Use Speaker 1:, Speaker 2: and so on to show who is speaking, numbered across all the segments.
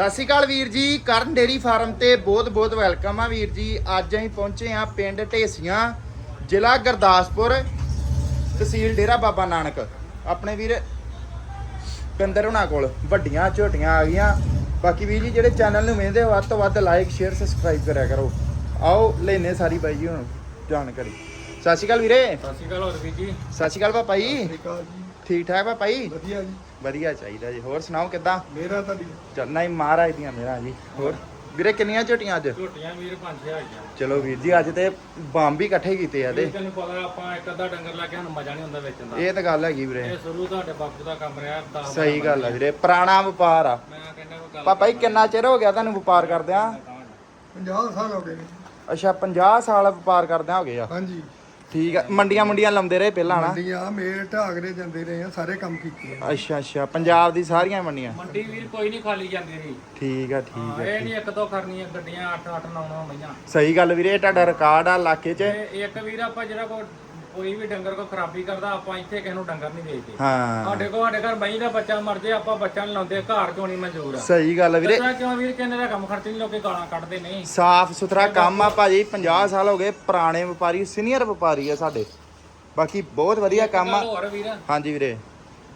Speaker 1: ਸਤਿ ਸ਼੍ਰੀ ਅਕਾਲ ਵੀਰ ਜੀ ਕਰਨ ਡੇਰੀ ਫਾਰਮ ਤੇ ਬਹੁਤ ਬਹੁਤ ਵੈਲਕਮ ਆ ਵੀਰ ਜੀ। ਅੱਜ ਅਸੀਂ ਪਹੁੰਚੇ ਆ ਪਿੰਡ ਢੇਸੀਆਂ ਜ਼ਿਲ੍ਹਾ ਗੁਰਦਾਸਪੁਰ ਤਹਿਸੀਲ ਡੇਰਾ ਬਾਬਾ ਨਾਨਕ। ਆਪਣੇ ਵੀਰ ਪਿੰਦਰ ਹੁਣਾਂ ਕੋਲ ਵੱਡੀਆਂ ਝੋਟੀਆਂ ਆ ਗਈਆਂ। ਬਾਕੀ ਵੀਰ ਜੀ ਜਿਹੜੇ ਚੈਨਲ ਨੂੰ ਵੇਖਦੇ ਹੋ ਵੱਧ ਤੋਂ ਵੱਧ ਲਾਈਕ ਸ਼ੇਅਰ ਸਬਸਕ੍ਰਾਈਬ ਕਰਿਆ ਕਰੋ। ਆਓ ਲੈਨੇ ਸਾਰੀ ਬਾਈ ਜੀ ਹੁਣ ਜਾਣਕਾਰੀ। ਸਤਿ ਸ਼੍ਰੀ ਅਕਾਲ ਵੀਰੇ।
Speaker 2: ਸਤਿ ਸ਼੍ਰੀ ਅਕਾਲ ਹੋਰ ਵੀ ਜੀ।
Speaker 1: ਸਤਿ ਸ਼੍ਰੀ ਅਕਾਲ ਪਾਪਾ ਜੀ।
Speaker 3: ਅਕਾਲ ਜੀ।
Speaker 1: ਠੀਕ ਠਾਕ ਪਾਪਾ ਜੀ?
Speaker 3: ਵਧੀਆ ਜੀ।
Speaker 1: ਵਧੀਆ ਚਾਹੀਦਾ ਜੀ। ਹੋਰ ਸੁਣਾਓ ਕਿੱਦਾਂ?
Speaker 3: ਮੇਰਾ ਤੁਹਾਡੀ
Speaker 1: ਚੰਨਾ ਹੀ ਮਹਾਰਾਜ ਦੀਆਂ ਮੇਰਾ ਜੀ। ਹੋਰ? ਵੀਰੇ ਕਿੰਨੀਆਂ ਝੋਟੀਆਂ ਅੱਜ?
Speaker 2: ਝੋਟੀਆਂ ਵੀਰ ਪੰਜ ਛੇ ਆਈਆਂ।
Speaker 1: ਚਲੋ ਵੀਰ ਜੀ ਅੱਜ ਤੇ ਬੰਬ ਵੀ ਇਕੱਠੇ ਕੀਤੇ ਆ ਤੇ।
Speaker 2: ਤੈਨੂੰ ਪਤਾ ਆਪਾਂ ਇੱਕ ਅੱਧਾ ਡੰਗਰ ਲੈ ਕੇ ਸਾਨੂੰ ਮਜ਼ਾ ਨਹੀਂ ਹੁੰਦਾ ਵੇਚਣ ਦਾ।
Speaker 1: ਇਹ ਤਾਂ ਗੱਲ ਹੈਗੀ ਵੀਰੇ।
Speaker 2: ਇਹ ਸ਼ੁਰੂ ਤੁਹਾਡੇ ਬਾਪੂ ਦਾ ਕੰਮ ਰਿਹਾ 10
Speaker 1: ਸਹੀ ਗੱਲ ਆ ਵੀਰੇ ਪੁਰਾਣਾ ਵਪਾਰ ਆ।
Speaker 2: ਮੈਂ ਕਹਿੰਦਾ ਕੋਈ ਗੱਲ
Speaker 1: ਪਾਪਾ ਜੀ ਕਿੰਨਾ ਚਿਰ ਹੋ ਗਿਆ ਤੁਹਾਨੂੰ ਵਪਾਰ ਕਰਦਿਆਂ
Speaker 3: 50 ਸਾਲ ਹੋ ਗਏ
Speaker 1: ਅੱਛਾ 50 ਸਾਲ ਵਪਾਰ ਕਰਦਿਆਂ ਹੋ ਗਏ ਆ।
Speaker 3: ਹਾਂਜੀ।
Speaker 1: ਠੀਕ ਆ ਮੰਡੀਆਂ ਮੁੰਡੀਆਂ ਲਾਉਂਦੇ ਰਹੇ ਪਹਿਲਾਂ ਨਾ
Speaker 3: ਮੰਡੀਆਂ ਮੇਲ ਢਾਗਰੇ ਜਾਂਦੇ ਰਹੇ ਆ ਸਾਰੇ ਕੰਮ ਕੀਤੇ ਆ।
Speaker 1: ਅੱਛਾ ਅੱਛਾ ਪੰਜਾਬ ਦੀ ਸਾਰੀਆਂ ਮੰਡੀਆਂ।
Speaker 2: ਮੰਡੀ ਵੀਰ ਕੋਈ ਨਹੀਂ ਖਾਲੀ ਜਾਂਦੀ ਰਹੀ
Speaker 1: ਠੀਕ ਆ ਠੀਕ ਆ
Speaker 2: ਇਹ ਨਹੀਂ ਇੱਕ ਦੋ ਕਰਨੀਆਂ ਗੱਡੀਆਂ 8 8 9 9 ਮਈਆਂ
Speaker 1: ਸਹੀ ਗੱਲ ਵੀਰੇ ਇਹ ਤੁਹਾਡਾ ਰਿਕਾਰਡ ਆ ਇਲਾਕੇ 'ਚ।
Speaker 2: ਤੇ ਇੱਕ ਵੀਰ ਆਪਾਂ ਜਿਹੜਾ ਕੋ ਕੋਈ ਵੀ ਡੰਗਰ ਕੋ ਖਰਾਬੀ ਕਰਦਾ ਆਪਾਂ ਇੱਥੇ ਕਿਸੇ ਨੂੰ ਡੰਗਰ ਨਹੀਂ ਵੇਚਦੇ।
Speaker 1: ਹਾਂ।
Speaker 2: ਸਾਡੇ ਕੋ ਸਾਡੇ ਘਰ ਮਈ ਦਾ ਬੱਚਾ ਮਰ ਜੇ ਆਪਾਂ ਬੱਚਾ ਨਹੀਂ ਲਾਉਂਦੇ ਘਰ ਚੋਂ ਨਹੀਂ ਮਨਜ਼ੂਰ ਆ
Speaker 1: ਸਹੀ ਗੱਲ ਆ ਵੀਰੇ।
Speaker 2: ਕਿਉਂ ਵੀਰ ਕਿੰਨੇ ਦਾ ਕੰਮ ਖਰਚ ਨਹੀਂ ਲੋਕੇ ਗਾਲਾਂ ਕੱਢਦੇ ਨਹੀਂ
Speaker 1: ਸਾਫ਼ ਸੁਥਰਾ ਕੰਮ ਆ ਭਾਜੀ 50 ਸਾਲ ਹੋ ਗਏ ਪੁਰਾਣੇ ਵਪਾਰੀ ਸੀਨੀਅਰ ਵਪਾਰੀ ਆ ਸਾਡੇ। ਬਾਕੀ ਬਹੁਤ ਵਧੀਆ ਕੰਮ ਆ।
Speaker 2: ਗੱਲ ਹੋਰ ਵੀਰ।
Speaker 1: ਹਾਂਜੀ ਵੀਰੇ।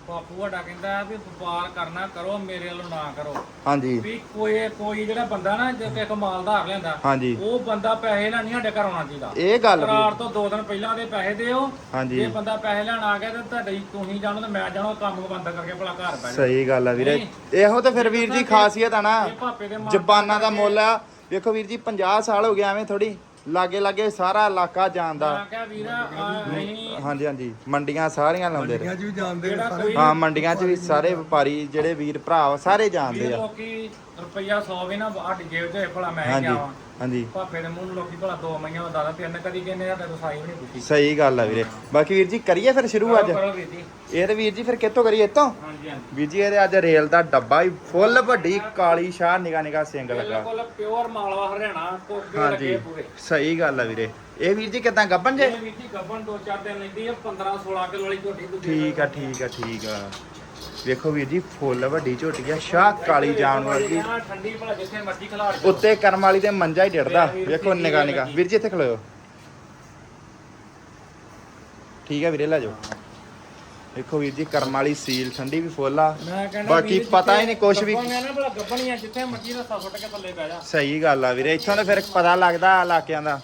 Speaker 2: ਬਾਪੂ ਵੱਡਾ ਕਹਿੰਦਾ ਵੀ ਵਪਾਰ ਕਰਨਾ ਕਰੋ ਮੇਰੇ ਵੱਲੋਂ ਨਾ ਕਰੋ।
Speaker 1: ਹਾਂਜੀ।
Speaker 2: ਵੀ ਕੋਈ ਕੋਈ ਜਿਹੜਾ ਬੰਦਾ ਨਾ ਜੇ ਇੱਕ ਮਾਲ ਧਾਰ ਲੈਂਦਾ
Speaker 1: ਹਾਂਜੀ।
Speaker 2: ਉਹ ਬੰਦਾ ਪੈਸੇ ਨਾਲ ਨਹੀਂ ਸਾਡੇ ਘਰ ਆਉਣਾ ਚਾਹੀਦਾ।
Speaker 1: ਇਹ ਗੱਲ ਵੀ
Speaker 2: ਕਰਾਰ ਤੋਂ ਦੋ ਦਿਨ ਪਹਿਲਾਂ ਦੇ ਪੈਸੇ ਦਿਓ।
Speaker 1: ਹਾਂਜੀ।
Speaker 2: ਜੇ ਬੰਦਾ ਪੈਸੇ ਲੈਣ ਆ ਗਿਆ ਤਾਂ ਤੁਹਾਡੇ ਤੁਸੀਂ ਜਾਣੋ ਤੇ ਮੈਂ ਜਾਣੋ ਕੰਮ ਬੰਦ ਕਰਕੇ ਭਲਾ ਘਰ ਬੈਠ
Speaker 1: ਸਹੀ ਗੱਲ ਆ ਵੀਰੇ। ਇਹੋ ਤੇ ਫਿਰ ਵੀਰ ਜੀ ਖਾਸੀਅਤ ਆ ਨਾ।
Speaker 2: ਇਹ ਭਾਪੇ ਦੇ ਮਾਂ
Speaker 1: ਜ਼ਬਾਨਾਂ ਦਾ ਮੁੱਲ ਆ। ਵੇਖੋ ਵੀਰ ਜੀ 50 ਸਾਲ ਹੋ ਗਏ ਐਵੇਂ ਥੋੜੀ ਲਾਗੇ ਲਾਗੇ ਸਾਰਾ ਇਲਾਕਾ ਜਾਣਦਾ।
Speaker 2: ਮੈਂ ਕਿਹਾ ਵੀਰ ਆ, ਅਸੀਂ
Speaker 1: ਹਾਂਜੀ ਹਾਂਜੀ। ਮੰਡੀਆਂ ਸਾਰੀਆਂ ਲਾਉਂਦੇ ਰਹੇ
Speaker 3: ਮੰਡੀਆਂ 'ਚ ਵੀ ਜਾਣਦੇ ਨੇ ਸਾਰੇ
Speaker 1: ਹਾਂ ਮੰਡੀਆਂ 'ਚ ਵੀ ਸਾਰੇ ਵਪਾਰੀ ਜਿਹੜੇ ਵੀਰ ਭਰਾ ਵਾ, ਸਾਰੇ ਜਾਣਦੇ ਆ।
Speaker 2: ਲੋਕੀ ਰੁਪਈਆ 100 ਵੀ ਨਾ ਸਾਡੀ ਜੇਬ ਤੇ ਭਲਾ ਮੈਂ ਹੀ
Speaker 1: ਹਾਂਜੀ
Speaker 2: ਗਿਆ ਵਾਂ।
Speaker 1: ਹਾਂਜੀ।
Speaker 2: ਭਾਪੇ ਦੇ ਮੂੰਹ ਨੂੰ ਲੋਕੀ ਭਲਾ ਦੋ ਮਈਆਂ ਦਾ ਦਾਦਾ ਤਿੰਨ ਕਦੀ ਕਹਿੰਦੇ ਸਾਡੇ ਤੋਂ ਸਾਈ ਵੀ ਨਹੀਂ ਪੁੱਛੀ।
Speaker 1: ਸਹੀ ਗੱਲ ਆ ਵੀਰੇ। ਬਾਕੀ ਵੀਰ ਜੀ ਕਰੀਏ ਫਿਰ ਸ਼ੁਰੂ ਅੱਜ?
Speaker 2: ਕਰੋ ਵੀਰ ਜੀ।
Speaker 1: ਇਹ ਤੇ ਵੀਰ ਜੀ ਫਿਰ ਕਿੱਥੋਂ ਕਰੀਏ ਇੱਥੋਂ?
Speaker 2: ਹਾਂਜੀ ਹਾਂਜੀ।
Speaker 1: ਵੀਰ ਜੀ ਇਹਦੇ ਅੱਜ ਰੇਲ ਦਾ ਡੱਬਾ ਹੀ ਫੁੱਲ ਵੱਡੀ ਕਾਲੀ ਸ਼ਾਹ ਨਿਗਾ ਨਿਗਾ ਸਿੰਘ ਲੱਗਾ।
Speaker 2: ਬਿਲਕੁਲ ਪਿਓਰ ਮਾਲਵਾ ਹਰਿਆਣਾ ਕੋਗੇ
Speaker 1: ਹਾਂਜੀ
Speaker 2: ਲੱਗੇ ਪੂਰੇ।
Speaker 1: ਸਹੀ ਗੱਲ ਆ ਵੀਰੇ। ਇਹ ਵੀਰ ਜੀ ਕਿਦਾਂ ਗੱਬਨ ਜੇ?
Speaker 2: ਇਹ ਵੀਰ ਜੀ ਗੱਬਨ ਦੋ ਚਾਰ ਦਿਨ ਲੈਂਦੀ ਆ 15 16 ਕਿਲੋ ਵਾਲੀ ਝੋਟੀ ਤੁਸੀਂ
Speaker 1: ਠੀਕ ਆ। ਠੀਕ ਆ ਠੀਕ ਆ। ਵੇਖੋ ਵੀਰ ਜੀ ਫੁੱਲ ਵੱਡੀ ਝੋਟੀ ਆ ਸ਼ਾਹ ਕਾਲੀ ਜਾਨ ਵਰਗੀ
Speaker 2: ਆ ਠੰਡੀ ਭਲਾ ਜਿੱਥੇ ਮਰਜ਼ੀ ਖਿਲਾੜ ਜਾਓ।
Speaker 1: ਉੱਤੇ ਕਰਮ ਵਾਲੀ ਤੇ ਮੰਜਾ ਹੀ ਡਿੜਦਾ ਵੇਖੋ ਨਿਗਾ ਨਿਗਾ ਵੀਰ ਜੀ ਇੱਥੇ ਖਲੋਇਓ। ਠੀਕ ਆ ਵੀਰੇ ਲੈ ਜਾਓ। ਵੇਖੋ ਵੀਰ ਜੀ ਕਰਮ ਵਾਲੀ ਸੀਲ ਠੰਡੀ ਵੀ ਫੁੱਲ ਆ। ਬਾਕੀ ਪਤਾ ਹੀ ਨਹੀਂ ਕੁਛ ਵੀ ਸਹੀ ਗੱਲ ਆ ਵੀਰੇ ਇੱਥੋਂ ਤਾਂ ਫਿਰ ਪਤਾ ਲੱਗਦਾ ਇਲਾਕਿਆਂ ਦਾ।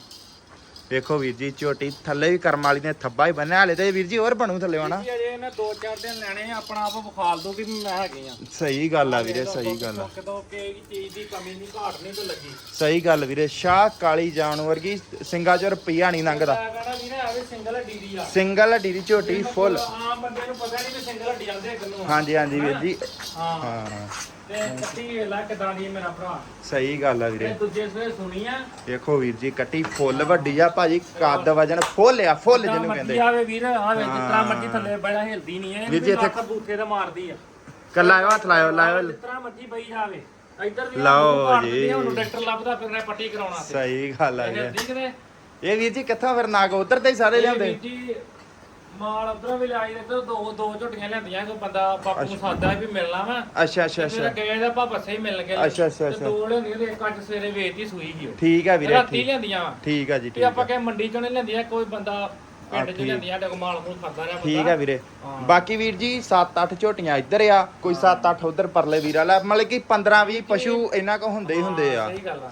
Speaker 1: ਵੇਖੋ ਵੀਰ ਜੀ ਝੋਟੀ ਥੱਲੇ ਵੀ ਕਰਮ ਵਾਲੀ ਨੇ ਥੱਬਾ ਹੀ ਬੰਨਿਆ ਹਲੇ ਤੇ ਵੀਰ ਜੀ ਹੋਰ ਬਣੂ ਥੱਲੇ ਹਨਾ?
Speaker 2: ਜੀ ਅਜੇ ਦਿਨ ਲੈਣੇ ਆ ਆਪਣਾ ਆਪ ਵਿਖਾਲ ਦੋ ਕਿ ਮੈਂ ਹੈਗੇ ਆ।
Speaker 1: ਸਹੀ ਗੱਲ ਆ ਵੀਰੇ ਸਹੀ ਗੱਲ ਆ।
Speaker 2: ਕਿ ਚੀਜ਼ ਦੀ ਕਮੀ ਨਹੀਂ ਘਾਟ ਨਹੀਂ ਤੇ ਲੱਗੀ।
Speaker 1: ਸਹੀ ਗੱਲ ਵੀਰੇ ਸ਼ਾਹ ਕਾਲੀ ਜਾਨ ਵਰਗੀ ਸਿੰਗਾ ਚ ਰੁਪਈਆ ਨਹੀਂ ਲੰਘਦਾ।
Speaker 2: ਮੈਂ ਸਿੰਗਲ
Speaker 1: ਦੀ ਝੋਟੀ ਫੁੱਲ।
Speaker 2: ਆਮ ਬੰਦੇ ਨੂੰ ਪਤਾ ਨਹੀਂ ਵੀ ਸਿੰਗਲ ਹੱਡੀ ਆਂਦੇ ਕਿੰਨੂੰ ਆ।
Speaker 1: ਹਾਂਜੀ ਹਾਂਜੀ ਵੀਰ ਜੀ।
Speaker 2: ਹਾਂ। ਤੇ ਦੀ ਮੇਰਾ ਭਰਾ।
Speaker 1: ਸਹੀ ਗੱਲ ਆ
Speaker 2: ਇਹ
Speaker 1: ਵੀਰੇ
Speaker 2: ਦੂਜੇ ਸਵੇ ਸੁਣੀ ਆ।
Speaker 1: ਵੇਖੋ ਵੀਰ ਜੀ ਕੱਟੀ ਫੁੱਲ ਵੱਡੀ ਆ ਭਾਜੀ ਕੱਦ ਵਜਨ ਫੁੱਲ ਆ ਫੁੱਲ
Speaker 2: ਜਿੱਦਾਂ
Speaker 1: ਜਿਹਨੂੰ
Speaker 2: ਮਰਜ਼ੀ
Speaker 1: ਕਹਿੰਦੇ।
Speaker 2: ਆਵੇ ਵੀਰ ਆਵੇ ਤਰ੍ਹਾਂ
Speaker 1: ਹਾਂ।
Speaker 2: ਮਰਜ਼ੀ ਥੱਲੇ ਬੜਾ ਹਿਲਦੀ ਨਹੀਂ ਹੈ
Speaker 1: ਵੀਰ ਜੀ ਇੱਥੇ-
Speaker 2: ਬੂਥੇ ਤੇ ਮਾਰਦੀ ਆ।
Speaker 1: ਕੱਲਾ ਆਇਓ ਹੱਥ ਲਾਇਓ ਲਾਇਓ।
Speaker 2: ਤਰ੍ਹਾਂ ਮਰਜ਼ੀ ਬਈ ਜਾਵੇ ਇੱਧਰ
Speaker 1: ਲਓ ਜੀ।
Speaker 2: ਦੀ ਆ, ਉਹਨੂੰ ਡਾਕਟਰ ਲੱਭਦਾ ਫਿਰ ਨੇ ਪੱਟੀ ਕਰਾਉਣਾ ਤੇ।
Speaker 1: ਸਹੀ ਗੱਲ ਆ
Speaker 2: ਇਹ
Speaker 1: ਵੀਰੇ।
Speaker 2: ਠੀਕ ਨੇ।
Speaker 1: ਇਹ ਵੀਰ ਜੀ ਕਿੱਥੋਂ ਫਿਰ ਨਾਗ ਉਧਰ ਤੇ ਹੀ ਸਾਰੇ ਲਿਆਉਂਦੇ?
Speaker 2: ਵੀਰ ਜੀ ਮਾਲ ਉਧਰੋਂ ਵੀ ਲਾਈ ਤੇ ਦੋ ਦੋ ਝੋਟੀਆਂ ਲੈਂਦੀਆਂ ਕੋਈ ਬੰਦਾ ਬਾਪੂ ਨੂੰ ਸਾਦਾ ਵੀ ਮਿਲਣਾ ਵਾ।
Speaker 1: ਅੱਛਾ ਅੱਛਾ ਅੱਛਾ।
Speaker 2: ਗਏ ਦਾ ਭਾਪਾ ਸਹੀ ਮਿਲ ਗਿਆ
Speaker 1: ਅੱਛਾ, ਅੱਛਾ,
Speaker 2: ਤੇ
Speaker 1: ਅੱਛਾ।
Speaker 2: ਦੋ ਲੈਂਦੀਆਂ ਤੇ ਇੱਕ ਅੱਜ ਸਵੇਰੇ ਵੇਚਦੀ ਸੂਈ ਸੀ ਉਹ।
Speaker 1: ਠੀਕ ਆ ਵੀਰੇ
Speaker 2: ਰਾਤੀ
Speaker 1: ਠੀਕ।
Speaker 2: ਲੈਂਦੀਆਂ ਵਾ।
Speaker 1: ਠੀਕ ਆ ਜੀ
Speaker 2: ਤੇ
Speaker 1: ਠੀਕ
Speaker 2: ਆਪਾਂ
Speaker 1: ਆ।
Speaker 2: ਕਹੇ ਮੰਡੀ ਚੋਂ ਨਹੀਂ ਲੈਂਦੀਆਂ ਕੋਈ ਬੰਦਾ ਪਿੰਡ ਚ
Speaker 1: ਠੀਕ।
Speaker 2: ਲੈਂਦੀਆਂ ਸਾਡੇ ਕੋਲ ਮਾਲ ਕੋਲ ਖਾਂਦਾ ਰਿਹਾ
Speaker 1: ਠੀਕ
Speaker 2: ਬੰਦਾ।
Speaker 1: ਆ ਵੀਰੇ। ਬਾਕੀ ਵੀਰ ਜੀ 7-8 ਝੋਟੀਆਂ ਇੱਧਰ ਆ ਕੋਈ 7-8 ਉਧਰ ਪਰਲੇ ਵੀਰ ਮਤਲਬ ਕਿ 15-20 ਪਸ਼ੂ ਇਹਨਾਂ ਕੋ ਹੁੰਦੇ ਹੀ ਹੁੰਦੇ ਆ।
Speaker 2: ਸਹੀ ਗੱਲ ਆ।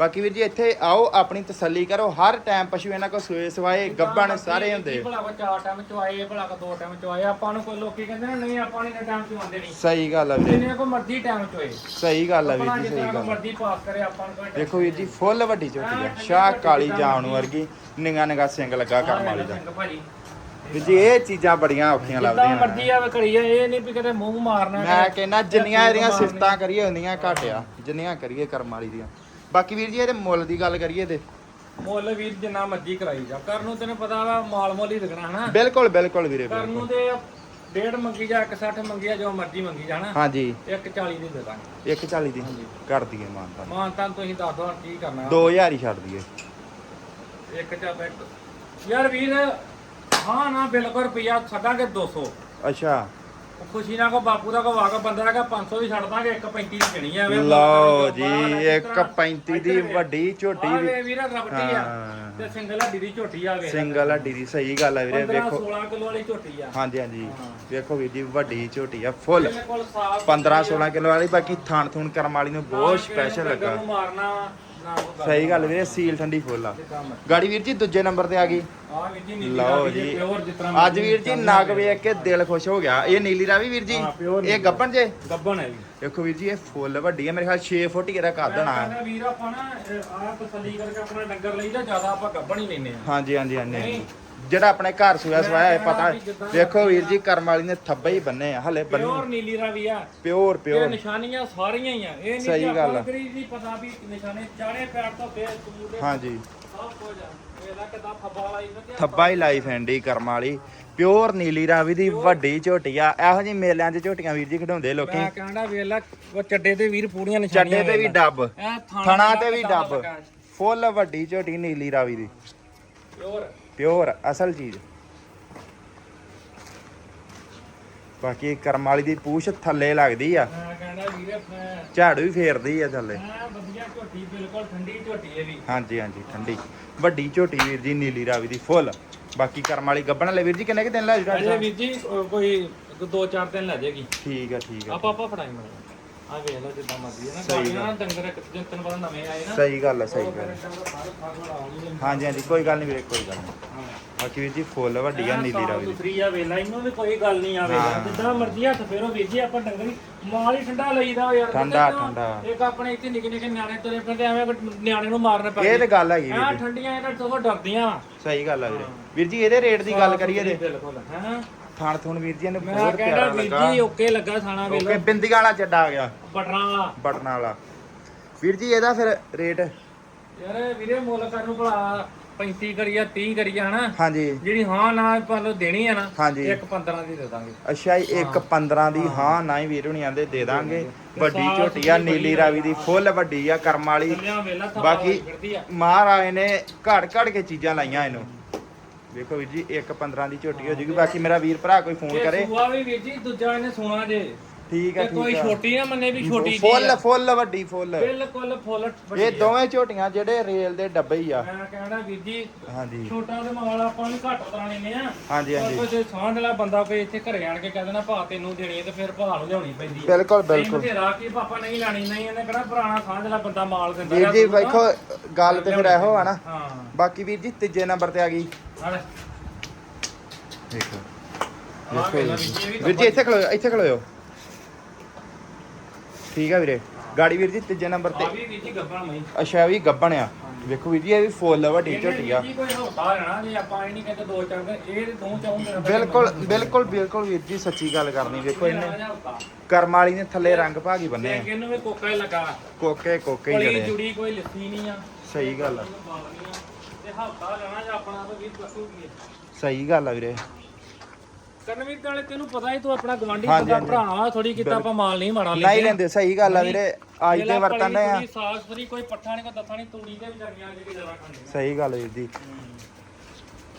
Speaker 1: ਬਾਕੀ ਵੀਰ ਜੀ ਇੱਥੇ ਆਓ ਆਪਣੀ ਤਸੱਲੀ ਕਰੋ। ਹਰ ਟਾਈਮ ਪਸ਼ੂ ਇਹਨਾਂ ਕੋ ਸੂਏ ਸਵਾਏ ਗੱਬਣ ਸਾਰੇ ਹੁੰਦੇ।
Speaker 2: ਭਲਾ ਕੋ ਚਾਰ ਟਾਈਮ ਚਵਾਏ ਭਲਾ ਕੋ ਦੋ ਟਾਈਮ ਚਵਾਏ ਆਪਾਂ ਨੂੰ ਕੋਈ ਲੋਕੀ ਕਹਿੰਦੇ ਨੇ ਨਹੀਂ ਆਪਾਂ ਨਹੀਂ ਟਾਈਮ ਚਵਾਉਂਦੇ ਨਹੀਂ
Speaker 1: ਸਹੀ ਗੱਲ ਆ ਵੀਰੇ।
Speaker 2: ਜਿੰਨੇ ਕੋ ਮਰਜ਼ੀ ਟਾਈਮ ਚੋਏ
Speaker 1: ਸਹੀ ਗੱਲ ਆ ਵੀਰ ਜੀ ਸਹੀ ਗੱਲ।
Speaker 2: ਮਰਜ਼ੀ ਪਾਸ ਕਰੇ ਆਪਾਂ ਨੂੰ ਕੋਈ
Speaker 1: ਦੇਖੋ ਵੀਰ ਜੀ ਫੁੱਲ ਵੱਡੀ ਝੋਟੀ ਆ। ਸ਼ਾਹ ਕਾਲੀ ਜਾਣ ਵਰਗੀ ਨਿਗਾ ਨਿਗਾ ਸਿੰਘ ਲੱਗਾ ਕਰਮ ਵਾਲੀ ਦਾ। ਜੀ ਇਹ ਚੀਜ਼ਾਂ ਬੜੀਆਂ ਔਖੀਆਂ
Speaker 2: ਜਿੱਦਾਂ ਆਵੇ ਘੜੀ ਆ, ਇਹ ਨਹੀਂ ਵੀ ਕਿਤੇ ਮੂੰਹ ਮਾਰਨਾ
Speaker 1: ਮੈਂ ਕਹਿੰਦਾ ਜਿੰਨੀਆਂ ਇਹਦੀਆਂ। ਸਿਫਤਾਂ ਕਰੀਏ ਉਨੀਆਂ ਘੱਟ ਆ। ਜਿੰਨੀਆਂ ਕਰੀਏ ਕਰਮ ਵਾਲੀ ਦੀਆਂ। ਬਾਕੀ ਵੀਰ ਜੀ ਇਹਦੇ ਮੁੱਲ ਦੀ ਗੱਲ ਕਰੀਏ ਤੇ।
Speaker 2: ਮੁੱਲ ਵੀਰ ਜਿੰਨਾ ਮਰਜ਼ੀ ਕਰਾਈ ਜਾ ਕਰਨ ਨੂੰ ਤੈਨੂੰ ਪਤਾ ਵਾ ਮਾਲ ਮੁੱਲ ਹੀ ਵਿਕਣਾ ਹਨਾ।
Speaker 1: ਬਿਲਕੁਲ ਬਿਲਕੁਲ ਵੀਰੇ
Speaker 2: ਕਰਨ ਨੂੰ ਤੇ ਡੇਢ ਮੰਗੀ ਜਾ 160 ਮੰਗੀ ਜਾ ਜੋ ਮਰਜ਼ੀ ਮੰਗੀ ਜਾਣਾ।
Speaker 1: ਹਾਂਜੀ।
Speaker 2: 140 ਦੀ ਦੇ ਦਾਂਗੇ।
Speaker 1: 140 ਦੀ। ਕਰ ਦਈਏ ਮਾਨਤਾ।
Speaker 2: ਮਾਨ ਤਾਂ ਤੁਸੀਂ ਦੱਸ ਦੋ ਕੀ ਕਰਨਾ।
Speaker 1: 2000 ਹੀ ਛੱਡ ਦਈਏ।
Speaker 2: ਇੱਕ ਚੱਪ ਇੱਕ। ਯਾਰ ਵੀਰ ਹਾਂ ਨਾ ਬਿਲਕੁਲ ਰੁਪਿਆ ਛੱਡਾਂਗੇ 200
Speaker 1: ਅੱਛਾ।
Speaker 2: ਖੁਸ਼ੀ ਨਾਲ ਕੋ ਬਾਪੂ ਦਾ ਕੋ ਵਾਗਾ ਬੰਦਾ ਹੈਗਾ 500 ਵੀ ਛੱਡ ਦਾਂਗੇ 135 ਦੀ ਕਿਣੀ ਆ। ਵੇ
Speaker 1: ਲਓ ਜੀ ਇੱਕ 35 ਦੀ ਵੱਡੀ ਝੋਟੀ ਵੀ
Speaker 2: ਵੇ ਵੀਰਾ ਰਬਟੀ ਆ।
Speaker 1: ਹਾਂ।
Speaker 2: ਤੇ ਸਿੰਗਲ ਹੱਡੀ ਦੀ ਝੋਟੀ ਆ ਵੇ
Speaker 1: ਸਿੰਗਲ ਹੱਡੀ ਦੀ ਸਹੀ ਗੱਲ ਆ ਵੀਰੇ
Speaker 2: 15
Speaker 1: ਵੇਖੋ।
Speaker 2: 16 ਕਿਲੋ ਵਾਲੀ ਝੋਟੀ ਆ।
Speaker 1: ਹਾਂਜੀ ਹਾਂਜੀ। ਵੇਖੋ ਵੀਰ ਜੀ ਵੱਡੀ ਝੋਟੀ ਆ ਫੁੱਲ।
Speaker 2: ਇਹਦੇ ਕੋਲ ਸਾਫ਼
Speaker 1: 15 16 ਕਿਲੋ ਵਾਲੀ ਬਾਕੀ ਥਾਣ ਥੂਣ ਕਰਮ ਵਾਲੀ ਨੂੰ ਬਹੁਤ ਸਪੈਸ਼ਲ ਲੱਗਾ।
Speaker 2: ਮਾਰਨਾ ਵਾ,
Speaker 1: ਸਹੀ ਗੱਲ ਵੀਰੇ ਸੀਲ ਠੰਡੀ ਫੁੱਲ ਆ। ਗਾੜੀ ਵੀਰ ਜੀ ਦੂਜੇ ਨੰਬਰ ਤੇ ਆ ਗਈ। ਲਓ ਜੀ। ਅੱਜ ਵੀਰ ਜੀ ਨਗ ਵੇਖ ਕੇ ਦਿਲ ਖੁਸ਼ ਹੋ ਗਿਆ। ਇਹ ਨੀਲੀ ਰਾਵੀ ਵੀਰ ਜੀ ਇਹ ਗੱਬਣ ਜੇ?
Speaker 2: ਗੱਬਣ ਹੈ ਜੀ।
Speaker 1: ਦੇਖੋ ਵੀਰ ਜੀ ਇਹ ਫੁੱਲ ਵੱਡੀ ਹੈ ਮੇਰੇ ਖਿਆਲ 6 ਫੁੱਟ ਇਹਦਾ ਕੱਦ ਹੋਣਾ ਹੈ
Speaker 2: ਵੀਰ ਆਪਾਂ ਨਾ ਆ ਤਸੱਲੀ ਕਰਕੇ ਆਪਣਾ ਡੰਗਰ ਲਈ ਤਾਂ ਜ਼ਿਆਦਾ ਆਪਾਂ ਗੱਬਣ ਹੀ ਲੈਨੇ ਆ
Speaker 1: ਹਾਂਜੀ ਹਾਂਜੀ ਹਾਂਜੀ। ਜਿਹੜਾ ਆਪਣੇ ਘਰ ਸੋਇਆ ਸਵਾਇਆ ਇਹ ਪਤਾ ਦੇਖੋ ਵੀਰ ਜੀ ਕਰਮ ਵਾਲੀ ਨੇ ਥੱਬੇ ਹੀ ਬੰਨੇ ਆ ਹਲੇ
Speaker 2: ਪਿਓਰ
Speaker 1: ਬੰਨੇ
Speaker 2: ਨੀਲੀ ਰਾਵੀ ਆ।
Speaker 1: ਪਿਓਰ
Speaker 2: ਇਹ
Speaker 1: ਪਿਓਰ
Speaker 2: ਨਿਸ਼ਾਨੀਆਂ ਸਾਰੀਆਂ ਹੀ ਆ। ਇਹ ਨਹੀਂ
Speaker 1: ਸਹੀ ਗੱਲ ਆ।
Speaker 2: ਕਰੀ ਨਹੀਂ ਪਤਾ ਵੀ ਨਿਸ਼ਾਨੇ ਚਾਰੇ ਪੈਰ ਤੋਂ ਫੇਰ ਤੂੰ ਦੇ
Speaker 1: ਹਾਂਜੀ।
Speaker 2: ਸਭ ਕੁਝ ਆ। ਇਹਦਾ ਕਿਦਾਂ ਥੱਬਾ ਵਾਲਾ ਇਹਨਾਂ
Speaker 1: ਥੱਬਾ ਹੀ ਲਾਈ ਫੈਂਡੀ ਕਰਮ ਵਾਲੀ। ਪਿਓਰ ਨੀਲੀ ਰਾਵੀ ਦੀ ਵੱਡੀ ਝੋਟੀ ਆ। ਇਹੋ ਜਿਹੀ ਮੇਲਿਆਂ 'ਚ ਝੋਟੀਆਂ ਵੀਰ ਜੀ ਖਿਡਾਉਂਦੇ ਲੋਕੀ।
Speaker 2: ਮੈਂ ਕਹਿੰਦਾ ਵੇਲਾ ਉਹ ਚੱਡੇ ਤੇ ਵੀਰ ਪੂਰੀਆਂ ਨਿਸ਼ਾਨੀਆਂ
Speaker 1: ਚੱਡੇ ਤੇ ਵੀ ਡੱਬ।
Speaker 2: ਇਹ
Speaker 1: ਥਣਾ ਤੇ ਵੀ ਡੱਬ। ਫੁੱਲ ਵੱਡੀ ਝੋਟੀ ਨੀਲੀ ਰਾਵੀ ਦੀ।
Speaker 2: ਪਿਓਰ
Speaker 1: ਪਿਓਰ ਅਸਲ ਚੀਜ਼। ਬਾਕੀ ਕਰਮ ਵਾਲੀ ਦੀ ਪੂਛ ਥੱਲੇ ਲੱਗਦੀ ਆ।
Speaker 2: ਮੈਂ ਕਹਿੰਦਾ ਵੀਰੇ ਮੈਂ
Speaker 1: ਝਾੜੂ ਵੀ ਫੇਰਦੀ ਆ ਥੱਲੇ।
Speaker 2: ਮੈਂ ਵਧੀਆ ਝੋਟੀ ਬਿਲਕੁਲ ਠੰਡੀ ਝੋਟੀ ਇਹ ਵੀ।
Speaker 1: ਹਾਂਜੀ ਹਾਂਜੀ ਠੰਡੀ। ਵੱਡੀ ਝੋਟੀ ਵੀਰ ਜੀ ਨੀਲੀ ਰਾਵੀ ਦੀ ਫੁੱਲ। ਬਾਕੀ ਕਰਮ ਵਾਲੀ ਗੱਬਣ ਲੈ ਵੀਰ ਜੀ ਕਿੰਨੇ ਕਿ ਦਿਨ ਲੈ
Speaker 2: ਅਜੇ ਵੀਰ ਜੀ ਕੋਈ ਦੋ ਚਾਰ ਦਿਨ ਲੈ ਜਾਏਗੀ।
Speaker 1: ਠੀਕ ਆ ਠੀਕ ਆ।
Speaker 2: ਆਪਾਂ ਆਪਾਂ ਫੜਾਈ ਮੜਾ ਆ ਵੇਖ ਲਓ ਜਿੱਦਾਂ ਮਰਜ਼ੀ ਹੈ ਨਾ।
Speaker 1: ਸਹੀ
Speaker 2: ਗਾੜੀਆਂ ਨਾ ਡੰਗਰ ਇੱਕ ਦਿਨ ਤੈਨੂੰ ਪਤਾ ਨਵੇਂ ਆਏ ਨਾ।
Speaker 1: ਸਹੀ ਗੱਲ ਆ ਸਹੀ ਗੱਲ ਹਾਂਜੀ ਹਾਂਜੀ ਕੋਈ ਗੱਲ ਨਹੀਂ ਵੀਰੇ ਕੋਈ ਗੱਲ ਨਹੀਂ। ਬਾਕੀ ਵੀਰ ਜੀ ਫੁੱਲ ਵੱਡੀ ਆ ਨੀਲੀ ਰਾਵੀ
Speaker 2: ਦੂਸਰੀ ਆ ਵੇਲਾ ਇਹਨੂੰ ਵੀ ਕੋਈ ਗੱਲ ਨਹੀਂ ਆਵੇ
Speaker 1: ਹਾਂ।
Speaker 2: ਜਿੱਦਾਂ ਮਰਜ਼ੀ ਹੱਥ ਫੇਰੋ ਵੀਰ ਜੀ ਆਪਾਂ ਡੰਗਰੀ ਮਾਲ ਹੀ ਠੰਡਾ ਲਈਦਾ ਯਾਰ
Speaker 1: ਠੰਡਾ? ਠੰਡਾ।
Speaker 2: ਇੱਕ ਆਪਣੇ ਇੱਥੇ ਨਿੱਕੇ ਨਿੱਕੇ ਨਿਆਣੇ ਤੁਰੇ ਫਿਰਦੇ ਐਵੇਂ ਨਿਆਣੇ ਨੂੰ ਮਾਰਨ ਪੈ
Speaker 1: ਇਹ ਤੇ ਗੱਲ ਹੈਗੀ
Speaker 2: ਆ
Speaker 1: ਵੀਰ ਜੀ।
Speaker 2: ਠੰਡੀਆਂ ਇਹਨਾਂ ਤੋਂ ਡਰਦੀਆਂ।
Speaker 1: ਸਹੀ ਗੱਲ ਆ ਵੀਰੇ। ਵੀਰ ਜੀ ਇਹਦੇ ਰੇਟ ਦੀ ਗੱਲ ਕਰੀਏ ਤੇ
Speaker 2: ਬਿਲਕੁਲ ਹਾਂ?
Speaker 1: ਥਾਣ ਥੁਣ ਵੀਰ ਜੀ ਇਹਨੂੰ
Speaker 2: ਮੈਂ
Speaker 1: ਬਹੁਤ
Speaker 2: ਕਹਿੰਦਾ ਵੀਰ
Speaker 1: ਲੱਗਾ।
Speaker 2: ਜੀ ਓਕੇ ਲੱਗਾ ਥਾਣਾ
Speaker 1: ਓਕੇ
Speaker 2: ਵੇਲੋ।
Speaker 1: ਬਿੰਦੀਆਂ ਵਾਲਾ ਚੱਡਾ ਆ ਗਿਆ।
Speaker 2: ਬਟਰਾਂ ਵਾਲਾ।
Speaker 1: ਬਟਨ ਵਾਲਾ। ਵੀਰ ਜੀ ਇਹਦਾ ਫਿਰ ਰੇਟ?
Speaker 2: ਯਾਰ ਵੀਰੇ ਮੁੱਲ ਕਰਨ ਨੂੰ ਭਲਾ 35 ਕਰੀਆ 30 ਕਰੀਆ ਹਨਾ?
Speaker 1: ਹਾਂਜੀ।
Speaker 2: ਜਿਹੜੀ ਹਾਂ ਨਾ ਨੂੰ ਦੇਣੀ ਆ ਨਾ
Speaker 1: ਹਾਂਜੀ।
Speaker 2: ਇੱਕ 15 ਦੀ ਦੇ ਦਾਂਗੇ।
Speaker 1: ਅੱਛਾ ਜੀ, ਇੱਕ 15 ਦੀ ਹਾਂ। ਨਾ ਹੀ ਵੀਰ ਹੁਣੀ ਆਂਦੇ ਦੇ ਦਾਂਗੇ। ਵੱਡੀ ਝੋਟੀ ਆ ਨੀਲੀ ਰਾਵੀ ਦੀ ਫੁੱਲ ਵੱਡੀ ਆ ਕਰਮ ਵਾਲੀ।
Speaker 2: ਚੱਲਿਆ ਵੇਲਾ ਥਾਪਾ
Speaker 1: ਬਾਕੀ
Speaker 2: ਫਿਰਦੀ ਆ।
Speaker 1: ਮਹਾਰਾਜ ਨੇ ਘੜ ਘੜ ਕੇ ਚੀਜ਼ਾਂ ਲਾਈਆਂ ਇਹਨੂੰ। ਵੇਖੋ ਵੀਰ ਜੀ ਇੱਕ 15 ਦੀ ਝੋਟੀ ਹੋ ਜੂਗੀ ਬਾਕੀ ਮੇਰਾ ਵੀਰ ਭਰਾ ਕੋਈ ਫੋਨ ਕਰੇ।
Speaker 2: ਸੂਆ ਵੀ ਵੀਰ ਜੀ ਦੂਜਾ ਇਹਨੇ ਸੋਨਾ ਜੇ।
Speaker 1: ਠੀਕ
Speaker 2: ਤੇ ਕੋਈ ਛੋਟੀ ਨਾ ਮੰਨੇ ਵੀ ਛੋਟੀ ਜੀ
Speaker 1: ਫੁੱਲ ਫੁੱਲ ਵੱਡੀ ਫੁੱਲ।
Speaker 2: ਬਿਲਕੁਲ ਫੁੱਲ ਵੱਡੀ
Speaker 1: ਇਹ। ਦੋਵੇਂ ਝੋਟੀਆਂ ਜਿਹੜੇ ਰੇਲ ਦੇ ਡੱਬੇ ਹੀ ਆ।
Speaker 2: ਮੈਂ ਕਹਿੰਦਾ ਵੀਰ ਜੀ
Speaker 1: ਹਾਂਜੀ।
Speaker 2: ਛੋਟਾ ਤੇ ਮਾਲ ਆਪਾਂ ਨੂੰ ਘੱਟ ਉਤਰਾ ਲੈਨੇ ਆ।
Speaker 1: ਹਾਂਜੀ ਹਾਂਜੀ।
Speaker 2: ਕੋਈ ਜੇ ਸਾਂਢ ਵਾਲਾ ਬੰਦਾ ਕੋਈ ਇੱਥੇ ਘਰੇ ਆਣ ਕੇ ਕਹਿੰਦਾ ਨਾ ਭਾ ਤੈਨੂੰ ਦੇਣੀ ਹੈ ਤੇ ਫਿਰ ਭਾ ਨੂੰ ਲਿਆਉਣੀ ਪੈਂਦੀ ਹੈ
Speaker 1: ਬਿਲਕੁਲ ਬਿਲਕੁਲ।
Speaker 2: ਬਥੇਰਾ ਕੀ ਪਾਪਾ ਨਹੀਂ ਲੈਣੀ ਨਹੀਂ। ਇਹਨੇ ਕਿਹੜਾ ਪੁਰਾਣਾ ਸਾਂਝ ਵਾਲਾ ਬੰਦਾ ਮਾਲ ਦਿੰਦਾ
Speaker 1: ਵੀਰ
Speaker 2: ਰਿਹਾ
Speaker 1: ਜੀ। ਵੇਖੋ ਗੱਲ ਤੇ ਫਿਰ ਇਹੋ ਆ ਨਾ।
Speaker 2: ਹਾਂ।
Speaker 1: ਬਾਕੀ ਵੀਰ ਜੀ ਤੀਜੇ ਨੰਬਰ ਤੇ ਆ ਗਈ। ਦੇਖੋ
Speaker 2: ਆਹ
Speaker 1: ਦੇਖੋ
Speaker 2: ਵੇਖ ਲਾ
Speaker 1: ਜੀ।
Speaker 2: ਵੀਰ ਜੀ, ਇਹ ਵੀ
Speaker 1: ਵੀਰ ਜੀ ਇੱਥੇ ਖਲੋਇਓ ਇੱਥੇ ਖਲੋਇਓ ਠੀਕ ਆ ਵੀਰੇ ਗਾੜੀ ਵੀਰ ਜੀ ਤੀਜੇ ਨੰਬਰ ਤੇ
Speaker 2: ਆ ਵੀ ਵੀਰ ਜੀ ਗੱਬਾ ਮਈ
Speaker 1: ਅੱਛਾ ਇਹ ਵੀ ਗੱਬਣ ਆ ਵੇਖੋ ਵੀਰ ਜੀ ਇਹ ਵੀ ਫੁੱਲ ਵੱਡੀ ਝੋਟੀ ਆ
Speaker 2: ਜੀ ਕੋਈ ਹੌਸਲਾ ਰਹਿਣਾ ਜੇ ਆਪਾਂ ਇਹ ਨਹੀਂ ਕਹਿੰਦੇ ਦੋ ਚਾਰ ਦਿਨ ਇਹ ਤੇ ਦੋ ਚੌਂ ਦਿਨ ਪਹਿਲਾਂ
Speaker 1: ਬਿਲਕੁਲ ਬਿਲਕੁਲ ਬਿਲਕੁਲ ਵੀਰ ਜੀ ਸੱਚੀ ਗੱਲ ਕਰਨੀ ਵੇਖੋ ਇਹਨੇ। ਕਰਮ ਵਾਲੀ ਨੇ ਥੱਲੇ ਰੰਗ ਭਾਗੀ ਬੰਨੇ ਆ
Speaker 2: ਵੀ ਕੋਕਾ ਹੀ ਲੱਗਾ
Speaker 1: ਕੋਕੇ ਕੋਕੇ ਹੀ
Speaker 2: ਕੋਈ
Speaker 1: ਜੜੇ
Speaker 2: ਜੁੜੀ ਕੋਈ ਲੱਸੀ ਨਹੀਂ ਆ
Speaker 1: ਸਹੀ ਗੱਲ ਆ।
Speaker 2: ਤੇ ਹਫਤਾ ਲੈਣਾ ਜਾਂ ਆਪਣਾ ਤਾਂ ਵੀਰ ਦੱਸੂਗੀ
Speaker 1: ਸਹੀ ਗੱਲ ਆ ਵੀਰੇ।
Speaker 2: ਕਰਨਵੀਰ ਵਾਲੇ ਤੈਨੂੰ ਪਤਾ ਹੀ ਤੂੰ ਆਪਣਾ ਗਵਾਂਢੀ
Speaker 1: ਹਾਂਜੀ,
Speaker 2: ਬੰਦਾ
Speaker 1: ਹਾਂਜੀ।
Speaker 2: ਭਰਾ ਥੋੜੀ ਕੀਤਾ ਆਪਾਂ ਮਾਲ ਨਹੀਂ ਮਾੜਾ
Speaker 1: ਨਹੀਂ ਲੈਂਦੇ। ਸਹੀ ਗੱਲ ਆ ਵੀਰੇ ਅੱਜ ਤੇ ਵਰਤਨ ਦੇ ਆ।
Speaker 2: ਸਾਸ ਫਰੀ ਕੋਈ ਪੱਠਾ ਨਹੀਂ ਕੋਈ ਦੱਥਾ ਨਹੀਂ ਤੂੜੀ ਦੇ ਵਿਚਾਰੀਆਂ ਜਿਹੜੀ ਜ਼ਿਆਦਾ ਖਾਂਦੇ।
Speaker 1: ਸਹੀ ਗੱਲ ਵੀਰ ਜੀ।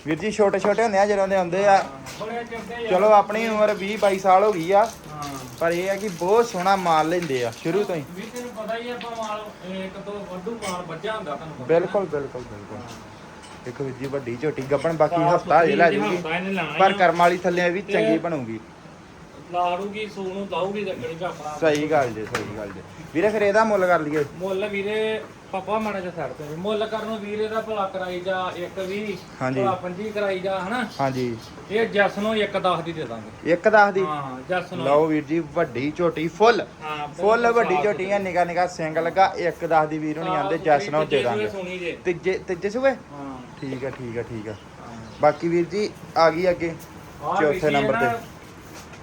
Speaker 1: ਵੀਰ ਜੀ ਛੋਟੇ ਛੋਟੇ ਹੁੰਦੇ ਆ ਜਦੋਂ ਦੇ ਆਉਂਦੇ ਆ।
Speaker 2: ਬੜੇ ਚਿਰਦੇ
Speaker 1: ਚਲੋ ਆਪਣੀ ਉਮਰ 20 22 ਸਾਲ ਹੋ ਗਈ ਆ
Speaker 2: ਹਾਂ।
Speaker 1: ਪਰ ਇਹ ਆ ਕਿ ਬਹੁਤ ਸੋਹਣਾ ਮਾਲ ਲੈਂਦੇ ਆ ਸ਼ੁਰੂ ਤੋਂ ਹੀ।
Speaker 2: ਵੀ ਤੈਨੂੰ ਪਤਾ ਹੀ ਆ ਆਪਾਂ ਮਾਲ ਇੱਕ ਤੋਂ ਵੱਡੂ ਮਾਲ ਵੱਜਾ ਹੁੰਦਾ ਤੁਹਾਨੂੰ ਪਤਾ।
Speaker 1: ਬਿਲਕੁਲ ਬਿਲਕੁਲ ਬਿਲਕੁਲ। ਦੇਖੋ ਵੀਰ ਜੀ ਵੱਡੀ ਝੋਟੀ ਗੱਬਣ ਬਾਕੀ ਹਫਤਾ ਹਜੇ ਲੈ ਜੂਗੀ। ਪਰ ਕਰਮ ਵਾਲੀ ਥੱਲੇ ਵੀ ਚੰਗੀ ਬਣੂਗੀ।
Speaker 2: ਲਾੜੂਗੀ ਸੂ ਨੂੰ ਚ ਆਪਣਾ।
Speaker 1: ਸਹੀ ਗੱਲ ਜੇ ਸਹੀ ਗੱਲ ਜੇ। ਵੀਰੇ ਫਿਰ ਇਹਦਾ ਮੁੱਲ ਕਰ ਲਈਏ।
Speaker 2: ਮੁੱਲ ਵੀਰੇ ਪਾਪਾ ਮਾੜਾ ਜਿਹਾ ਸਾਈਡ ਤੇ ਮੁੱਲ ਕਰਨ ਨੂੰ ਵੀਰੇ ਦਾ ਭਲਾ ਕਰਾਈ ਜਾ ਇੱਕ ਵੀ
Speaker 1: ਹਾਂਜੀ।
Speaker 2: ਭਲਾ ਪੰਜੀ ਕਰਾਈ ਜਾ ਹਨਾ?
Speaker 1: ਹਾਂਜੀ।
Speaker 2: ਇਹ ਜੱਸ ਨੂੰ ਇੱਕ 10 ਦੀ ਦੇ ਦਾਂਗੇ।
Speaker 1: ਇੱਕ ਦਸ ਦੀ?
Speaker 2: ਹਾਂ ਜੱਸ ਨੂੰ।
Speaker 1: ਲਓ ਵੀਰ ਜੀ ਵੱਡੀ ਝੋਟੀ ਫੁੱਲ। ਫੁੱਲ ਵੱਡੀ ਝੋਟੀ ਆ ਨਿਕਾ ਨਿਕਾ ਸਿੰਘ ਲੱਗਾ ਇੱਕ ਦਸ ਦੀ ਵੀਰ ਹੁਣੀ ਆਂਦੇ ਜੈਸ ਨਾਲ ਦੇ ਦਾਂਗੇ।
Speaker 2: ਜੇ।
Speaker 1: ਤੀਜੇ ਤੀਜੇ ਸੂਏ?
Speaker 2: ਹਾਂ।
Speaker 1: ਠੀਕ ਆ ਠੀਕ ਆ ਠੀਕ ਆ। ਬਾਕੀ ਵੀਰ ਜੀ ਆ ਗਈ ਅੱਗੇ ਚੌਥੇ ਨੰਬਰ ਤੇ।